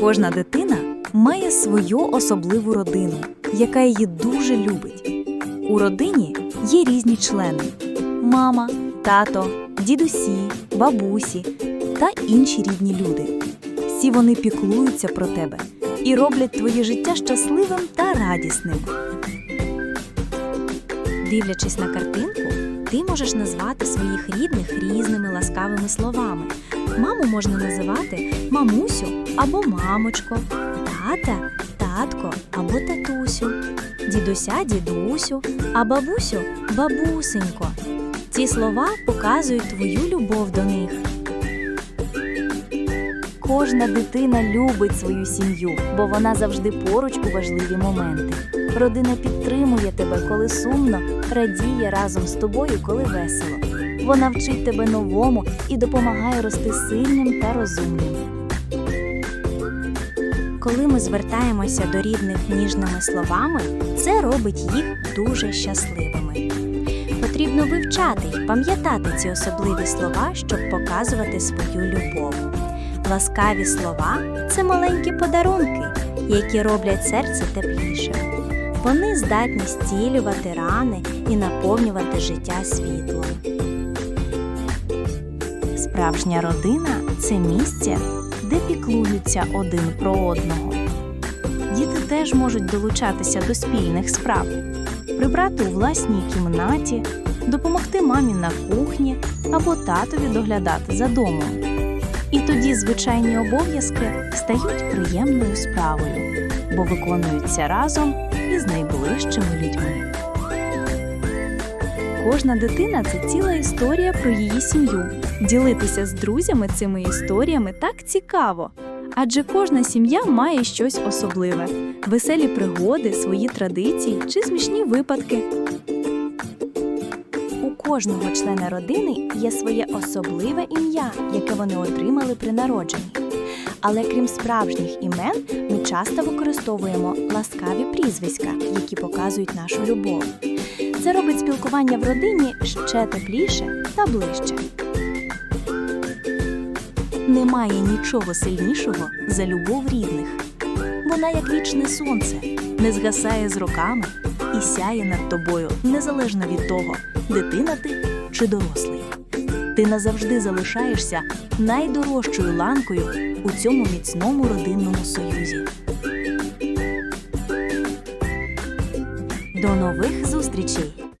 Кожна дитина має свою особливу родину, яка її дуже любить. У родині є різні члени: мама, тато, дідусі, бабусі та інші рідні люди. Всі вони піклуються про тебе і роблять твоє життя щасливим та радісним. Дивлячись на картинку, ти можеш назвати своїх рідних різними ласкавими словами. Маму можна називати мамусю або мамочко, тата, татко або татусю, дідуся, дідусю, а бабусю бабусенько. Ці слова показують твою любов до них. Кожна дитина любить свою сім'ю, бо вона завжди поруч у важливі моменти. Родина підтримує тебе, коли сумно, радіє разом з тобою, коли весело. Вона вчить тебе новому і допомагає рости сильним та розумним. Коли ми звертаємося до рідних ніжними словами, це робить їх дуже щасливими. Потрібно вивчати й пам'ятати ці особливі слова, щоб показувати свою любов. Ласкаві слова це маленькі подарунки, які роблять серце теплішим. Вони здатні зцілювати рани і наповнювати життя світлом. Справжня родина це місце, де піклуються один про одного. Діти теж можуть долучатися до спільних справ, прибрати у власній кімнаті, допомогти мамі на кухні або татові доглядати за домом. І тоді звичайні обов'язки стають приємною справою, бо виконуються разом із найближчими людьми. Кожна дитина це ціла історія про її сім'ю. Ділитися з друзями цими історіями так цікаво. Адже кожна сім'я має щось особливе: веселі пригоди, свої традиції чи смішні випадки. У кожного члена родини є своє особливе ім'я, яке вони отримали при народженні. Але крім справжніх імен, ми часто використовуємо ласкаві прізвиська, які показують нашу любов. Це робить спілкування в родині ще тепліше та ближче. Немає нічого сильнішого за любов рідних. Вона як вічне сонце, не згасає з роками і сяє над тобою незалежно від того, дитина ти чи дорослий. Ти назавжди залишаєшся найдорожчою ланкою у цьому міцному родинному союзі. До нових зустрічей!